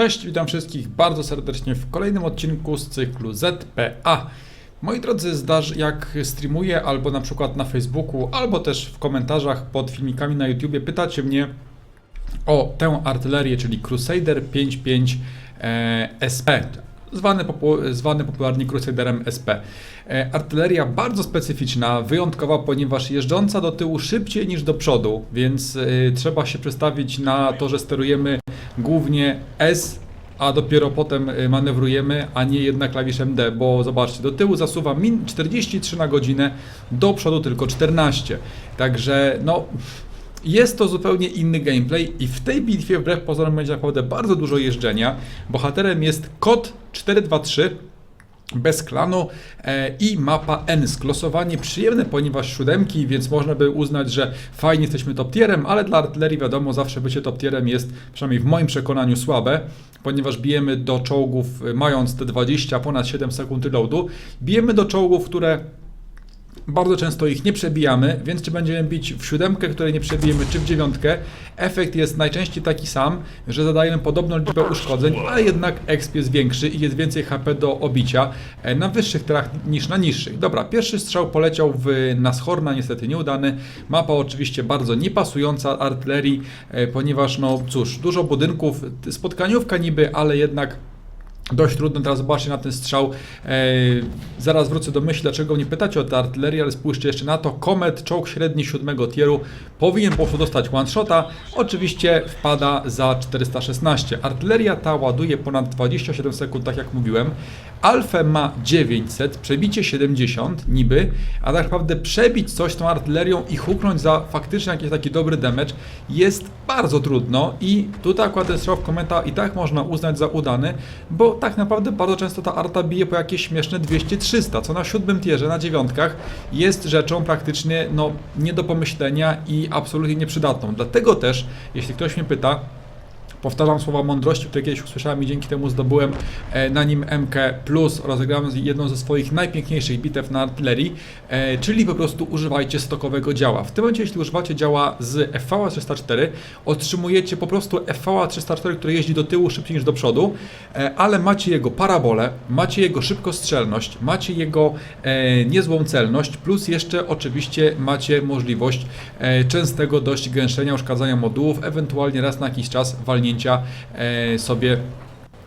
Cześć, witam wszystkich bardzo serdecznie w kolejnym odcinku z cyklu ZPA. Moi drodzy, zdarz jak streamuję albo na przykład na Facebooku, albo też w komentarzach pod filmikami na YouTubie pytacie mnie o tę artylerię, czyli Crusader 55 e, SP, zwany, popu- zwany popularnie Crusaderem SP. E, artyleria bardzo specyficzna, wyjątkowa, ponieważ jeżdżąca do tyłu szybciej niż do przodu, więc e, trzeba się przestawić na to, że sterujemy głównie S, a dopiero potem y, manewrujemy, a nie jednak klawiszem D, bo zobaczcie, do tyłu zasuwa min 43 na godzinę, do przodu tylko 14. Także no, jest to zupełnie inny gameplay i w tej bitwie wbrew pozorom będzie naprawdę bardzo dużo jeżdżenia. Bohaterem jest Kot 423 bez klanu e, i mapa N. Sklosowanie przyjemne, ponieważ siódemki, więc można by uznać, że fajnie jesteśmy top tierem, ale dla artylerii wiadomo, zawsze bycie top tierem jest, przynajmniej w moim przekonaniu, słabe, ponieważ bijemy do czołgów e, mając te 20, ponad 7 sekund reloadu, bijemy do czołgów, które bardzo często ich nie przebijamy, więc czy będziemy bić w siódemkę, której nie przebijemy, czy w dziewiątkę, efekt jest najczęściej taki sam, że zadajemy podobną liczbę uszkodzeń, a jednak exp jest większy i jest więcej HP do obicia e, na wyższych terach niż na niższych. Dobra, pierwszy strzał poleciał w Nashorna, niestety nieudany. Mapa oczywiście bardzo niepasująca artylerii, e, ponieważ no cóż, dużo budynków, spotkaniówka niby, ale jednak Dość trudno teraz zobaczcie na ten strzał. E, zaraz wrócę do myśli, dlaczego nie pytacie o tę artylerię, ale spójrzcie jeszcze na to. Komet, czołg średni siódmego tieru, powinien po prostu dostać one shota. Oczywiście wpada za 416. Artyleria ta ładuje ponad 27 sekund, tak jak mówiłem. Alfę ma 900, przebicie 70 niby, a tak naprawdę przebić coś tą artylerią i huknąć za faktycznie jakiś taki dobry damage jest bardzo trudno i tutaj akurat ten strzał w komenta i tak można uznać za udany, bo tak naprawdę bardzo często ta arta bije po jakieś śmieszne 200-300, co na siódmym tierze, na dziewiątkach jest rzeczą praktycznie no, nie do pomyślenia i absolutnie nieprzydatną. Dlatego też, jeśli ktoś mnie pyta, Powtarzam słowa mądrości, które kiedyś usłyszałem i dzięki temu zdobyłem e, na nim MK. Rozegrałem jedną ze swoich najpiękniejszych bitew na artylerii, e, czyli po prostu używajcie stokowego działa. W tym momencie, jeśli używacie działa z FV 304, otrzymujecie po prostu FV 304, który jeździ do tyłu szybciej niż do przodu, e, ale macie jego parabolę, macie jego szybkostrzelność, macie jego niezłą celność, plus jeszcze oczywiście macie możliwość częstego dość gęszczenia, uszkadzania modułów, ewentualnie raz na jakiś czas walnięcia e, sobie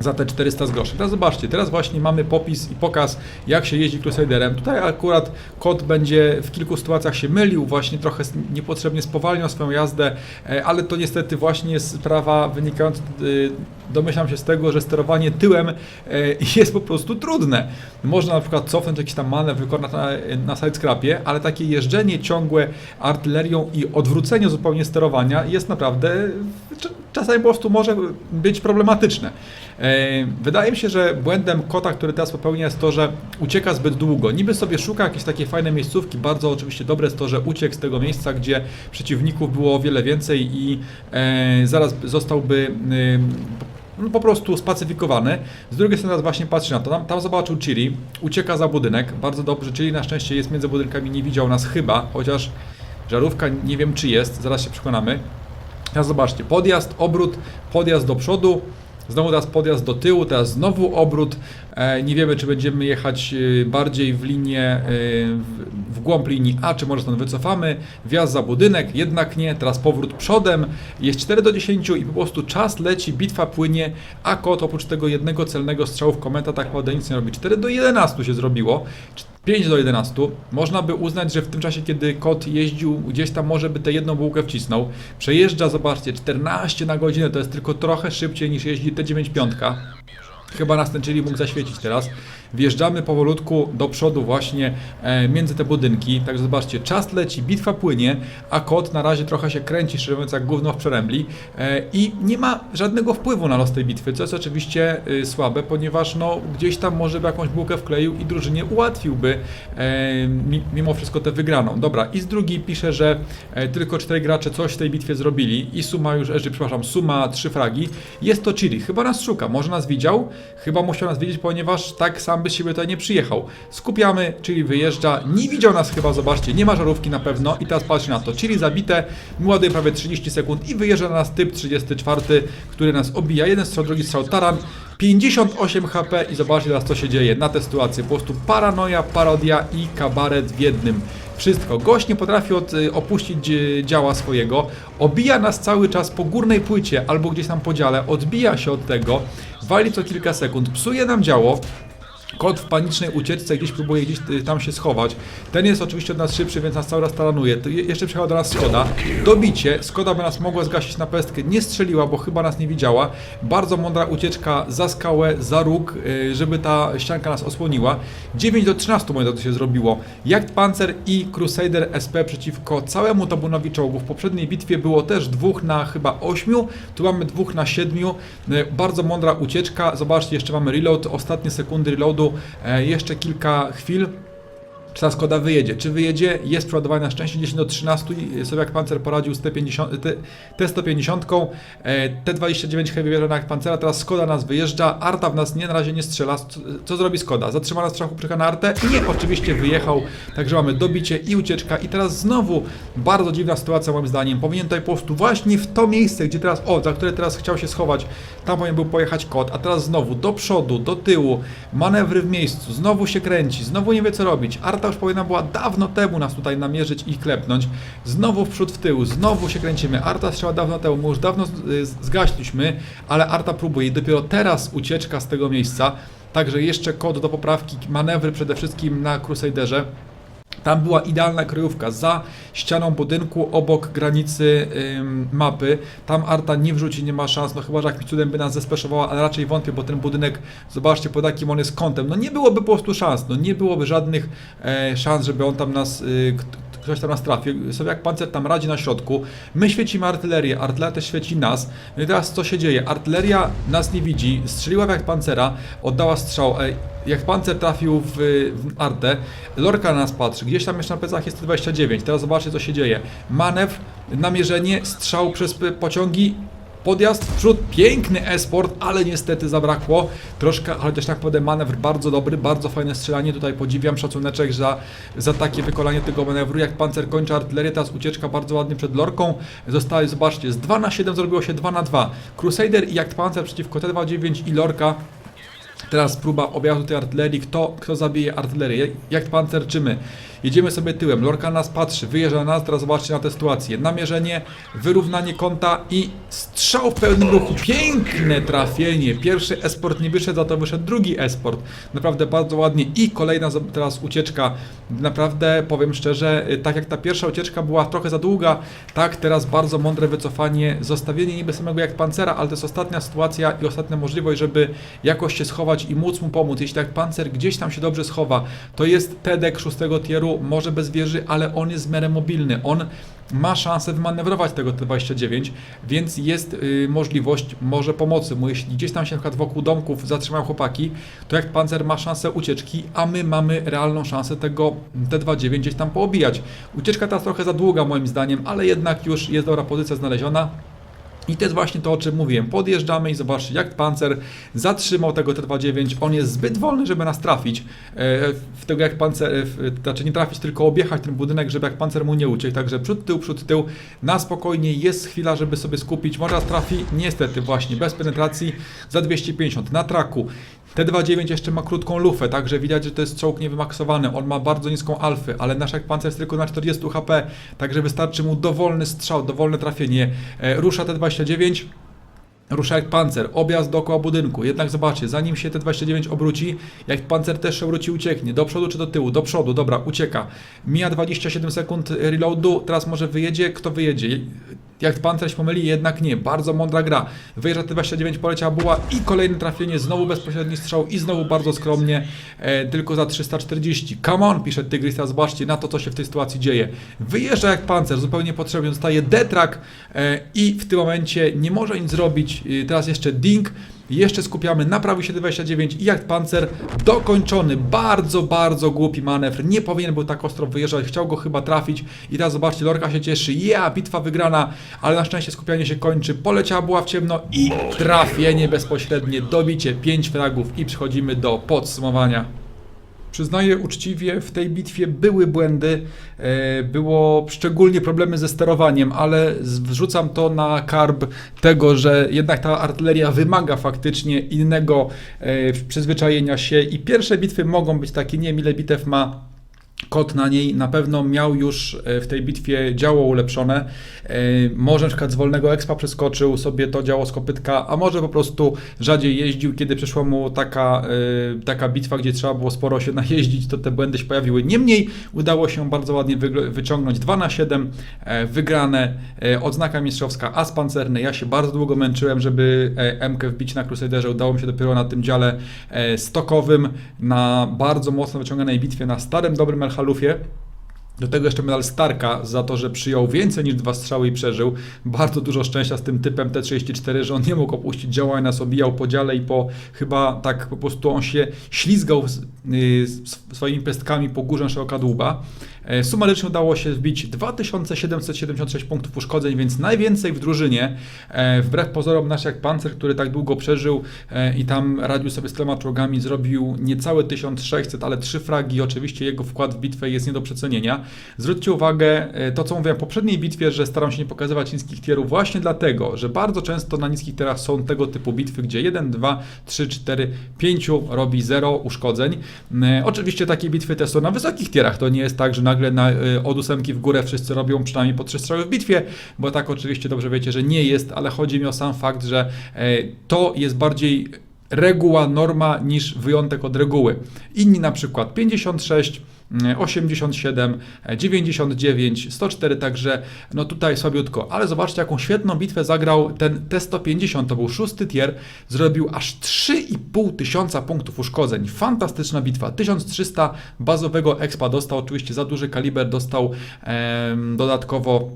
za te 400 z groszy. Teraz zobaczcie, teraz właśnie mamy popis i pokaz, jak się jeździ Crusaderem. Tutaj akurat kod będzie w kilku sytuacjach się mylił, właśnie trochę niepotrzebnie spowalniał swoją jazdę, e, ale to niestety właśnie jest sprawa wynikająca, y, domyślam się z tego, że sterowanie tyłem e, jest po prostu trudne. Można na przykład cofnąć jakiś tam manewr, wykonać na, na sidescrapie, ale takie jeżdżenie ciągłe artylerią i odwrócenie zupełnie sterowania jest naprawdę cz- czasami po prostu może być problematyczne. E, Wydaje mi się, że błędem kota, który teraz popełnia jest to, że ucieka zbyt długo. Niby sobie szuka jakieś takie fajne miejscówki, bardzo oczywiście dobre jest to, że uciekł z tego miejsca, gdzie przeciwników było o wiele więcej i e, zaraz zostałby e, no, po prostu spacyfikowany. Z drugiej strony teraz właśnie patrzy na to, tam, tam zobaczył Chili, ucieka za budynek, bardzo dobrze, Chili na szczęście jest między budynkami, nie widział nas chyba, chociaż żarówka nie wiem czy jest, zaraz się przekonamy. Teraz zobaczcie, podjazd, obrót, podjazd do przodu, znowu teraz podjazd do tyłu, teraz znowu obrót. E, nie wiemy, czy będziemy jechać e, bardziej w linię, e, w, głąb linii A, czy może stąd wycofamy. Wjazd za budynek, jednak nie. Teraz powrót przodem. Jest 4 do 10 i po prostu czas leci, bitwa płynie, a kot oprócz tego jednego celnego strzału w kometa tak naprawdę nic nie robi. 4 do 11 się zrobiło. 5 do 11. Można by uznać, że w tym czasie, kiedy kot jeździł gdzieś tam, może by tę jedną bułkę wcisnął. Przejeżdża, zobaczcie, 14 na godzinę, to jest tylko trochę szybciej niż jeździ T9 piątka. Chyba nas ten czyli mógł zaświecić teraz. Wjeżdżamy powolutku do przodu właśnie e, między te budynki. Także zobaczcie, czas leci, bitwa płynie, a kot na razie trochę się kręci, szczerze mówiąc, jak gówno w przerębli e, i nie ma żadnego wpływu na los tej bitwy, co jest oczywiście y, słabe, ponieważ no, gdzieś tam może by jakąś bułkę wkleił i drużynie ułatwiłby e, mi, mimo wszystko tę wygraną. Dobra, i z drugi pisze, że tylko cztery gracze coś w tej bitwie zrobili i suma już, e, przepraszam, suma trzy fragi. Jest to Chili, chyba nas szuka, może nas widział, Chyba musiał nas wiedzieć, ponieważ tak sam by z siebie tutaj nie przyjechał. Skupiamy, czyli wyjeżdża. Nie widział nas chyba, zobaczcie, nie ma żarówki na pewno. I teraz patrzcie na to, czyli zabite, ładuje prawie 30 sekund i wyjeżdża na nas typ 34, który nas obija. Jeden strzał, drugi strzał, taran. 58 HP i zobaczcie teraz co się dzieje na tę sytuację. Po prostu paranoja, parodia i kabaret w jednym. Wszystko. Gość nie potrafi od, y, opuścić y, działa swojego. Obija nas cały czas po górnej płycie albo gdzieś tam po dziale. Odbija się od tego. Wali co kilka sekund. Psuje nam działo. Kot w panicznej ucieczce gdzieś próbuje gdzieś y, tam się schować. Ten jest oczywiście od nas szybszy, więc nas cały raz taranuje. Tu je- jeszcze przyjechała do nas Skoda. Dobicie. Skoda by nas mogła zgasić na pestkę. Nie strzeliła, bo chyba nas nie widziała. Bardzo mądra ucieczka za skałę, za róg, y, żeby ta ścianka nas osłoniła. 9 do 13 moi drodzy się zrobiło. Jak Panzer i Crusader SP przeciwko całemu tabunowi czołgów. W poprzedniej bitwie było też dwóch na chyba 8. Tu mamy dwóch na 7. Y, Bardzo mądra ucieczka. Zobaczcie, jeszcze mamy reload. Ostatnie sekundy reloadu. E, Jeszcze kilka chwil. Czy ta Skoda wyjedzie? Czy wyjedzie? Jest przeładowanie na szczęście 10 do 13 i sobie jak Panzer poradził z T50, T, T150, e, T29 Heavy jak Pancera, teraz Skoda nas wyjeżdża, Arta w nas nie, na razie nie strzela. Co, zrobi Skoda? Zatrzymana strzał przyka na Artę? Nie, oczywiście wyjechał, także mamy dobicie i ucieczka i teraz znowu bardzo dziwna sytuacja moim zdaniem. Powinien tutaj po prostu właśnie w to miejsce, gdzie teraz, o, za które teraz chciał się schować, tam powinien był pojechać kot, a teraz znowu do przodu, do tyłu, manewry w miejscu, znowu się kręci, znowu nie wie co robić. Arta już powinna była dawno temu nas tutaj namierzyć i klepnąć. Znowu w przód, w tył, znowu się kręcimy. Arta strzała dawno temu, my już dawno y, zgaśliśmy, ale Arta próbuje i dopiero teraz ucieczka z tego miejsca. Także jeszcze kod do poprawki, manewry przede wszystkim na Crusaderze. Tam była idealna kryjówka za ścianą budynku obok granicy ym, mapy. Tam Arta nie wrzuci, nie ma szans, no chyba, że jakimś cudem by nas zespeszowała, ale raczej wątpię, bo ten budynek, zobaczcie pod jakim on jest kątem, no nie byłoby po prostu szans, no nie byłoby żadnych e, szans, żeby on tam nas, y, ktoś tam nas trafił. Sobie jak pancer tam radzi na środku, my świecimy artylerię, artyleria też świeci nas. No i teraz co się dzieje? Artyleria nas nie widzi, strzeliła jak pancera, oddała strzał. Jak pancer trafił w, w artę, Lorka na nas patrzy, gdzieś tam jeszcze na plecach jest 29. Teraz zobaczcie co się dzieje. Manewr, namierzenie, strzał przez pociągi, Podjazd. W przód, piękny esport, ale niestety zabrakło troszkę, ale też tak powiem, manewr bardzo dobry, bardzo fajne strzelanie, tutaj podziwiam szacuneczek za, za takie wykonanie tego manewru, jak pancer kończy artylerię, teraz ucieczka bardzo ładnie przed lorką, zostaje, zobaczcie, z 2 na 7 zrobiło się 2 na 2, Crusader i jak pancer przeciwko T29 i lorka, Teraz próba objazdu tej artylerii. Kto, kto zabije artylerię? Jak pancer czy my? Jedziemy sobie tyłem. Lorka nas patrzy, wyjeżdża na nas. Teraz zobaczcie na tę sytuację. Namierzenie, wyrównanie kąta i strzał w pełnym ruchu. Piękne trafienie. Pierwszy esport nie wyszedł, za to wyszedł drugi esport. Naprawdę bardzo ładnie. I kolejna teraz ucieczka. Naprawdę powiem szczerze, y, tak jak ta pierwsza ucieczka była trochę za długa, tak teraz bardzo mądre wycofanie, zostawienie niby samego jak pancera, ale to jest ostatnia sytuacja i ostatnia możliwość, żeby jakoś się schować i móc mu pomóc. Jeśli tak pancer gdzieś tam się dobrze schowa, to jest TEDek 6 tieru, może bez wieży, ale on jest w miarę mobilny. On ma szansę wymanewrować tego T29, więc jest y, możliwość może pomocy mu. Jeśli gdzieś tam się na przykład wokół domków zatrzymają chłopaki, to jak pancer ma szansę ucieczki, a my mamy realną szansę tego T29 gdzieś tam poobijać. Ucieczka teraz trochę za długa moim zdaniem, ale jednak już jest dobra pozycja znaleziona. I to jest właśnie to, o czym mówiłem. Podjeżdżamy i zobaczcie, jak pancer zatrzymał tego T29. On jest zbyt wolny, żeby nas trafić. E, W tego jak pancer, e, w- znaczy nie trafić, tylko objechać ten budynek, żeby jak pancer mu nie uciekł. Także przód, tył, przód, tył. Na spokojnie jest chwila, żeby sobie skupić. Może trafi, niestety właśnie, bez penetracji za 250 na traku. T29 jeszcze ma krótką lufę, także widać, że to jest czołg niewymaksowany. On ma bardzo niską alfę, ale nasz jak pancer jest tylko na 40 HP, także wystarczy mu dowolny strzał, dowolne trafienie. E, rusza T29. Rusza jak pancer, objazd dookoła budynku. Jednak zobaczcie, zanim się T29 obróci, jak pancer też się obróci, ucieknie. Do przodu czy do tyłu? Do przodu, dobra, ucieka. Mija 27 sekund reloadu, teraz może wyjedzie. Kto wyjedzie? Jak pancer się pomyli, jednak nie. Bardzo mądra gra. Wyjeżdża T29, poleciała buła i kolejne trafienie, znowu bezpośredni strzał i znowu bardzo skromnie, e, tylko za 340. Come on, pisze Tygrys, teraz zobaczcie na to, co się w tej sytuacji dzieje. Wyjeżdża jak pancer, zupełnie potrzebnie, dostaje detrak e, i w tym momencie nie może nic zrobić. E, teraz jeszcze ding. Jeszcze skupiamy na prawie 729 i jak pancer dokończony. Bardzo, bardzo głupi manewr. Nie powinien był tak ostro wyjeżdżać. Chciał go chyba trafić. I teraz zobaczcie, Lorka się cieszy. Ja, bitwa wygrana, ale na szczęście skupianie się kończy. Poleciała była w ciemno i trafienie bezpośrednie, dobicie 5 fragów i przechodzimy do podsumowania. Przyznaję uczciwie, w tej bitwie były błędy, e, było szczególnie problemy ze sterowaniem, ale wrzucam to na karb tego, że jednak ta artyleria wymaga faktycznie innego e, przyzwyczajenia się i pierwsze bitwy mogą być takie, nie wiem ile bitew ma Kot na niej na pewno miał już e, w tej bitwie działo ulepszone. E, Może na przykład z wolnego expa przeskoczył sobie to działo z kopytka, a może po prostu rzadziej jeździł, kiedy przyszła mu taka, e, taka bitwa, gdzie trzeba było sporo się najeździć, to te błędy się pojawiły. Niemniej udało się bardzo ładnie wyciągnąć 2 na 7 e, wygrane, odznaka mistrzowska, as pancerny. Ja się bardzo długo męczyłem, żeby MK wbić na Crusaderze. Udało mi się dopiero na tym dziale stokowym, na bardzo mocno wyciąganej bitwie, na starym, dobrym Hallo Pierre. Do tego jeszcze medal Starka za to, że przyjął więcej niż dwa strzały i przeżył. Bardzo dużo szczęścia z tym typem T-34, że on nie mógł opuścić działania, nas obijał po dziale i po chyba tak po prostu on się ślizgał z, y, swoimi pestkami po górze naszego kadłuba. E, Sumarycznie udało się wbić 2776 punktów uszkodzeń, więc najwięcej w drużynie. E, Wbrew pozorom nasz jak pancer, który tak długo przeżył e, i tam radził sobie z tyloma czołgami, zrobił niecałe 1600, ale trzy fragi. Oczywiście jego wkład w bitwę jest nie do przecenienia. Zwróćcie uwagę, e, to co mówiłem w poprzedniej bitwie, że staram się nie pokazywać niskich tierów właśnie dlatego, że bardzo często na niskich tierach są tego typu bitwy, gdzie 1, 2, 3, 4, 5 robi 0 uszkodzeń. E, Oczywiście takie bitwy też są na wysokich tierach. To nie jest tak, że nagle na, e, od ósemki w górę wszyscy robią przynajmniej po trzy strzały w bitwie, bo tak oczywiście dobrze wiecie, że nie jest, ale chodzi mi o sam fakt, że to jest bardziej reguła, norma niż wyjątek od reguły. Inni na przykład 56, mm, 87, e, 99, 104, także no tutaj słabiutko. Ale zobaczcie, jaką świetną bitwę zagrał ten T150, to był szósty tier, zrobił aż 3,5 tysiąca punktów uszkodzeń. Fantastyczna bitwa. 1300 bazowego expa dostał, oczywiście za duży kaliber dostał em, dodatkowo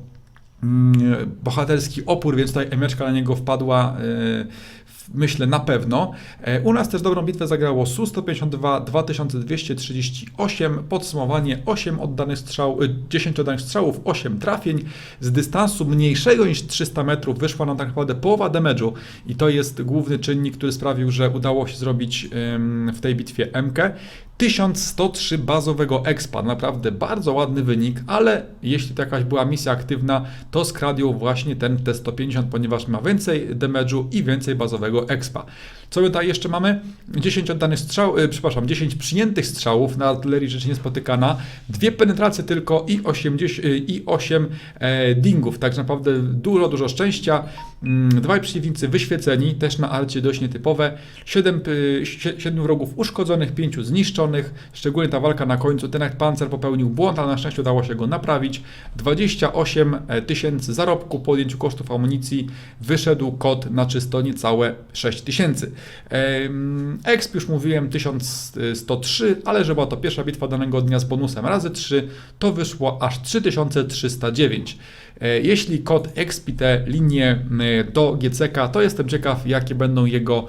mm, bohaterski opór, więc tutaj emeczka na niego wpadła, e, myślę na pewno. E, U nas też dobrą bitwę zagrało Su-152, 2238, podsumowanie 8 oddanych strzał, e, 10 oddanych strzałów, 8 trafień. Z dystansu mniejszego niż 300 metrów wyszła nam tak naprawdę połowa damage'u i to jest główny czynnik, który sprawił, że udało się zrobić w tej bitwie MK. 1103 bazowego expa, naprawdę bardzo ładny wynik, ale jeśli to jakaś była misja aktywna, to skradł właśnie ten T150, ponieważ ma więcej damage'u i więcej bazowego expa. Co my tutaj jeszcze mamy? 10 oddanych strzał, y, przepraszam, 10 przyjętych strzałów na artylerii rzecz niespotykana, dwie penetracje tylko i 80, y, i 8 e, dingów, także naprawdę dużo, dużo szczęścia. Mm, Dwaj przeciwnicy wyświeceni, też na arcie dość nietypowe. 7, 7 wrogów uszkodzonych, 5 zniszczonych. Szczególnie ta walka na końcu. Ten pancer popełnił błąd, ale na szczęście udało się go naprawić. 28 tysięcy zarobku po odjęciu kosztów amunicji. Wyszedł kod na czysto niecałe 6 tysięcy. Exp już mówiłem 1103, ale że była to pierwsza bitwa danego dnia z bonusem razy 3, to wyszło aż 3309. E, Jeśli kod expi te linie do GCK, to jestem ciekaw, jakie będą jego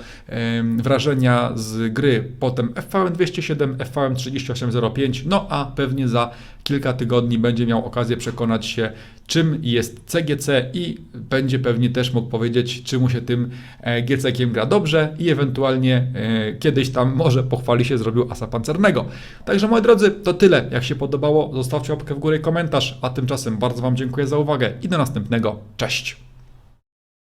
wrażenia z gry. Potem FVM 207, FVM 3805, no a pewnie za kilka tygodni będzie miał okazję przekonać się, czym jest CGC i będzie pewnie też mógł powiedzieć, czy mu się tym e, GC-kiem gra dobrze i ewentualnie e, kiedyś tam może pochwali się, zrobił asa pancernego. Także moi drodzy, to tyle. Jak się podobało, zostawcie łapkę w górę i komentarz, a tymczasem bardzo Wam dziękuję za uwagę i do następnego. Cześć!